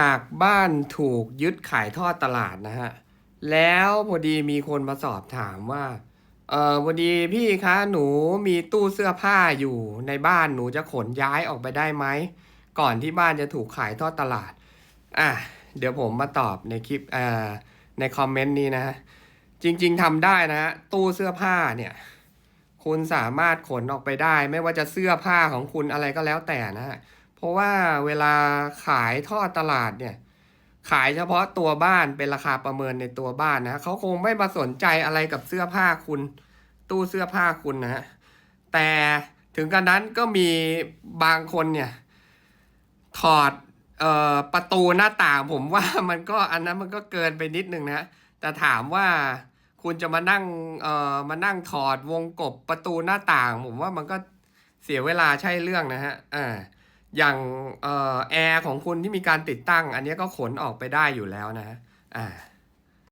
หากบ้านถูกยึดขายทอดตลาดนะฮะ แล้วพอดีมีคนมาสอบถามว่า เออพอดีพี่คะหนูมีตู้เสื้อผ้าอยู่ในบ้านหนูจะขนย้ายออกไปได้ไหม ก่อนที่บ้านจะถูกขายทอดตลาด อะ เดี๋ยวผมมาตอบในคลิปเอ่อในคอมเมนต์นี้นะ จริง ๆทำได้นะฮะ ตู้เสื้อผ้าเนี่ย คุณสามารถขนออกไปได้ ไม่ว่าจะเสื้อผ้าของคุณอะไรก็แล้วแต่นะฮะ เพราะว่าเวลาขายทอดตลาดเนี่ย ขายเฉพาะตัวบ้านเป็นราคาประเมินในตัวบ้านนะเขาคงไม่มาสนใจอะไรกับเสื้อผ้าคุณ ตู้เสื้อผ้าคุณนะฮะแต่ถึงกันนั้นก็มีบางคนเนี่ย ถอดออประตูหน้าต่างผมว่ามันก็อันนั้นมันก็เกินไปนิดนึงนะแต่ถามว่าคุณจะมานั่งเอ่อมานั่งถอดวงกบประตูหน้าต่าง ผมว่ามันก็เสียเวลาใช่เรื่องนะฮะอ่า อย่างแอร์ของคุณที่มีการติดตั้ง อันนี้ก็ขนออกไปได้อยู่แล้วนะอ่า